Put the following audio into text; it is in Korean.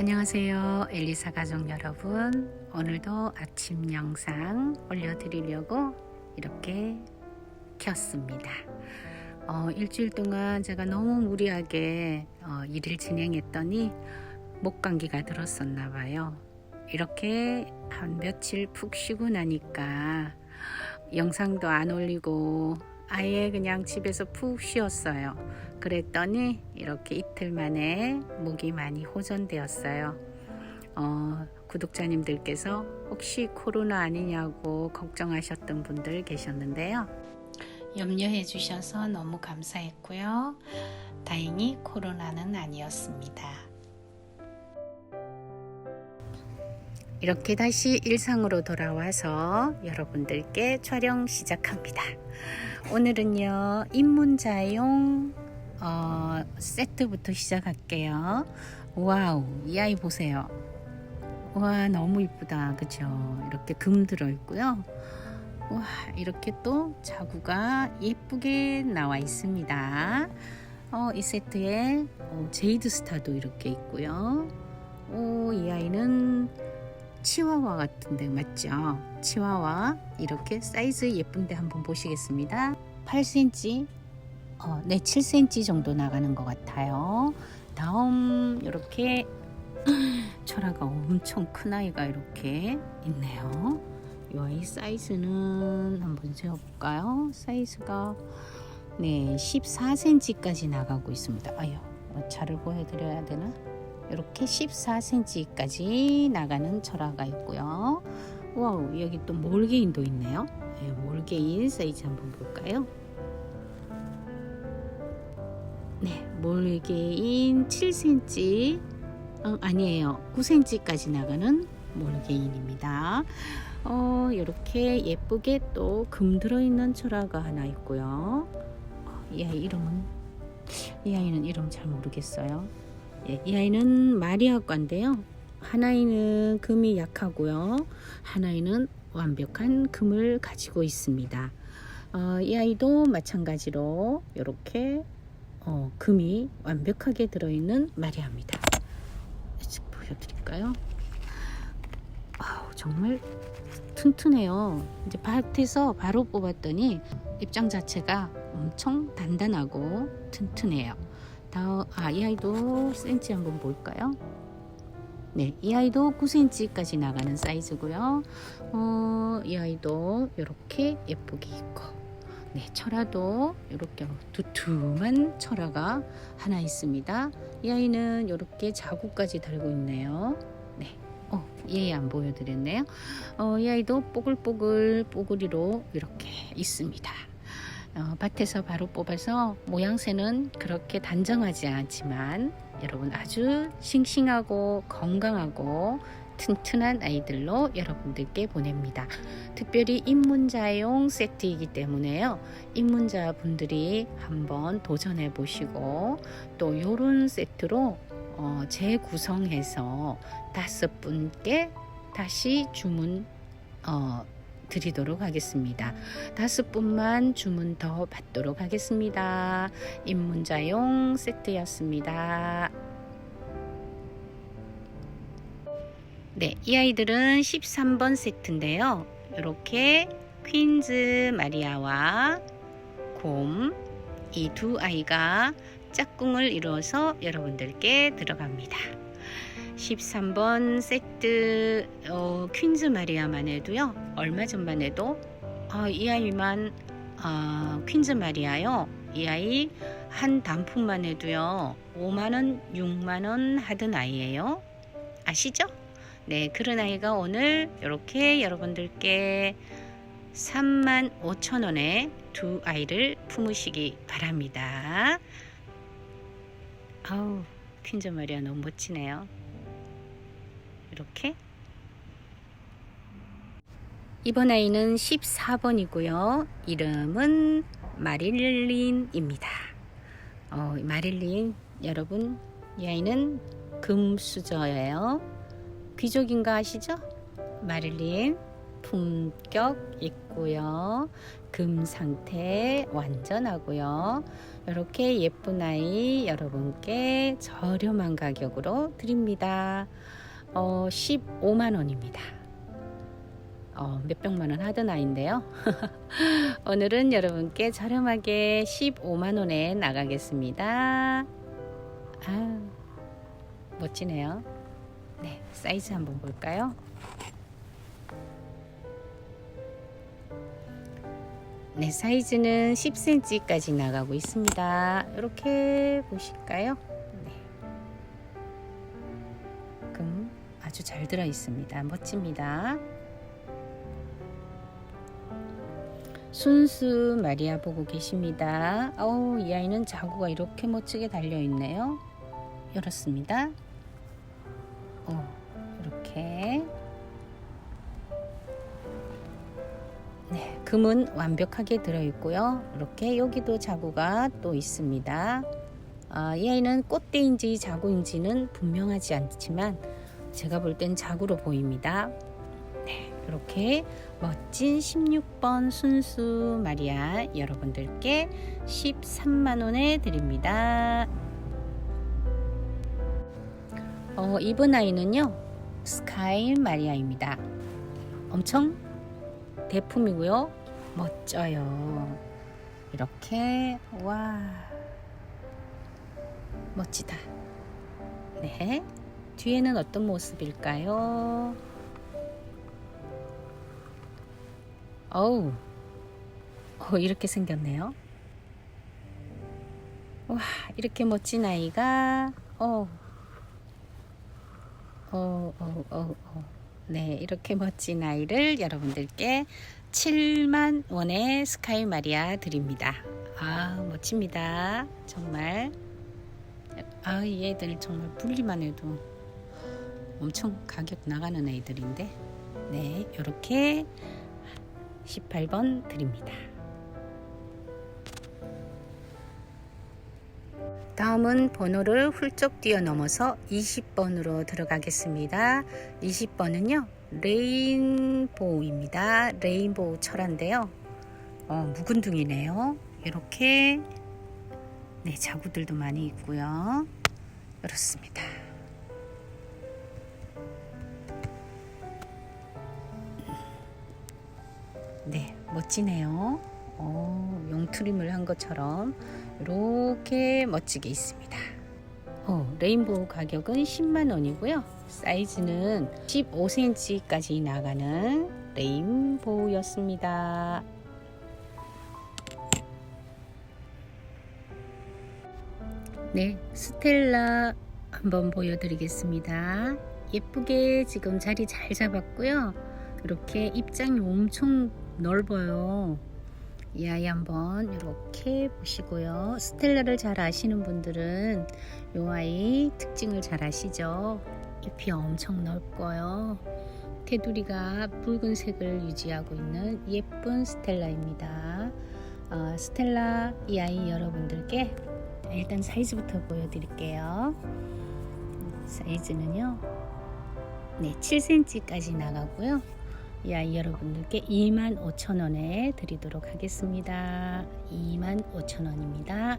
안녕하세요. 엘리사 가족 여러분. 오늘도 아침 영상 올려드리려고 이렇게 켰습니다. 어, 일주일 동안 제가 너무 무리하게 어, 일을 진행했더니 목 감기가 들었었나 봐요. 이렇게 한 며칠 푹 쉬고 나니까 영상도 안 올리고 아예 그냥 집에서 푹 쉬었어요. 그랬더니 이렇게 이틀 만에 목이 많이 호전되었어요. 어, 구독자님들께서 혹시 코로나 아니냐고 걱정하셨던 분들 계셨는데요. 염려해 주셔서 너무 감사했고요. 다행히 코로나는 아니었습니다. 이렇게 다시 일상으로 돌아와서 여러분들께 촬영 시작합니다. 오늘은요, 입문자용 어, 세트부터 시작할게요. 와우, 이 아이 보세요. 와, 너무 이쁘다. 그죠? 이렇게 금 들어있고요. 와, 이렇게 또 자구가 예쁘게 나와 있습니다. 어, 이 세트에 어, 제이드 스타도 이렇게 있고요. 오, 이 아이는 치와와 같은데 맞죠? 치와와 이렇게 사이즈 예쁜데 한번 보시겠습니다. 8cm, 어, 네 7cm 정도 나가는 것 같아요. 다음 이렇게 철화가 엄청 큰 아이가 이렇게 있네요. 이 아이 사이즈는 한번 재어볼까요? 사이즈가 네 14cm까지 나가고 있습니다. 아유 차를 보여드려야 되나? 이렇게 14cm까지 나가는 철화가 있고요. 와우 여기 또 몰개인도 있네요. 네, 몰개인 사이즈 한번 볼까요? 네, 몰개인 7cm 어, 아니에요. 9cm까지 나가는 몰개인입니다. 어, 이렇게 예쁘게 또 금 들어있는 철화가 하나 있고요. 어, 이 아이 이름은 이 아이는 이름 잘 모르겠어요. 예, 이 아이는 마리아과인데요. 하나이는 금이 약하고요. 하나이는 완벽한 금을 가지고 있습니다. 어, 이 아이도 마찬가지로 이렇게 어, 금이 완벽하게 들어있는 마리아입니다. 보여드릴까요? 아우, 정말 튼튼해요. 이제 밭에서 바로 뽑았더니 입장 자체가 엄청 단단하고 튼튼해요. 다음, 아, 이 아이도 센치 한번 볼까요? 네, 이 아이도 9cm까지 나가는 사이즈고요. 어, 이 아이도 이렇게 예쁘게 있고, 네, 철화도 이렇게 두툼한 철화가 하나 있습니다. 이 아이는 이렇게 자구까지 달고 있네요. 네, 어, 얘 안 보여드렸네요. 어, 이 아이도 뽀글뽀글 뽀글이로 이렇게 있습니다. 어, 밭에서 바로 뽑아서 모양새는 그렇게 단정하지 않지만 여러분 아주 싱싱하고 건강하고 튼튼한 아이들로 여러분들께 보냅니다. 특별히 입문자용 세트이기 때문에요. 입문자 분들이 한번 도전해 보시고 또 이런 세트로 어, 재구성해서 다섯 분께 다시 주문 어, 드리도록 하겠습니다. 다섯 분만 주문 더 받도록 하겠습니다. 입문자용 세트였습니다. 네, 이 아이들은 13번 세트인데요. 이렇게 퀸즈 마리아와 곰, 이 두 아이가 짝꿍을 이루어서 여러분들께 들어갑니다. 13번 세트 어, 퀸즈 마리아만 해도요. 얼마 전만 해도 어, 이 아이만 어, 퀸즈 마리아요. 이 아이 한 단품만 해도요. 5만 원 6만 원 하던 아이예요. 아시죠? 네 그런 아이가 오늘 이렇게 여러분들께 3만 5천 원에 두 아이를 품으시기 바랍니다. 아우 퀸즈 마리아 너무 멋지네요 이렇게 이번 아이는 14번이고요. 이름은 마릴린입니다. 어, 마릴린 여러분 이 아이는 금수저예요. 귀족인 가 아시죠? 마릴린 품격 있고요. 금 상태 완전하고요. 이렇게 예쁜 아이 여러분께 저렴한 가격으로 드립니다. 어, 15만 원입니다. 어, 몇 백만 원 하던 아이인데요. 오늘은 여러분께 저렴하게 15만 원에 나가겠습니다. 아, 멋지네요. 네, 사이즈 한번 볼까요? 네, 사이즈는 10cm까지 나가고 있습니다. 이렇게 보실까요? 아주 잘 들어 있습니다. 멋집니다. 순수 마리아 보고 계십니다. 어우, 이 아이는 자구가 이렇게 멋지게 달려 있네요. 열었습니다. 어, 이렇게. 네, 금은 완벽하게 들어 있고요. 이렇게 여기도 자구가 또 있습니다. 아, 이 아이는 꽃대인지 자구인지는 분명하지 않지만 제가 볼 땐 자구로 보입니다. 네, 이렇게 멋진 16번 순수 마리아 여러분들께 13만원에 드립니다. 어, 이번 아이는요, 스카이 마리아입니다. 엄청 대품이고요. 멋져요. 이렇게 와 멋지다. 네. 뒤에는 어떤 모습일까요? 어우, 어, 이렇게 생겼네요. 와, 이렇게 멋진 아이가, 어, 어, 어, 어, 어. 네, 이렇게 멋진 아이를 여러분들께 7만 원의 스카이 마리아 드립니다. 아, 멋집니다. 정말. 아, 이 애들 정말 분리만 해도 엄청 가격 나가는 애들인데. 네, 이렇게 18번 드립니다. 다음은 번호를 훌쩍 뛰어넘어서 20번으로 들어가겠습니다. 20번은요, 레인보우입니다. 레인보우 철화인데요. 어, 묵은둥이네요. 이렇게, 네, 자구들도 많이 있고요. 그렇습니다. 네, 멋지네요. 어, 용트림을 한 것처럼 이렇게 멋지게 있습니다. 어, 레인보우 가격은 10만 원이고요. 사이즈는 15cm까지 나가는 레인보우였습니다. 네, 스텔라 한번 보여드리겠습니다. 예쁘게 지금 자리 잘 잡았고요. 이렇게 입장이 엄청 넓어요. 이 아이 한번 이렇게 보시고요. 스텔라를 잘 아시는 분들은 이 아이 특징을 잘 아시죠? 잎이 엄청 넓고요. 테두리가 붉은색을 유지하고 있는 예쁜 스텔라입니다. 어, 스텔라 이 아이 여러분들께 일단 사이즈부터 보여드릴게요. 사이즈는요, 네, 7cm까지 나가고요. 이 아이 여러분들께 25,000원에 드리도록 하겠습니다. 25,000원입니다.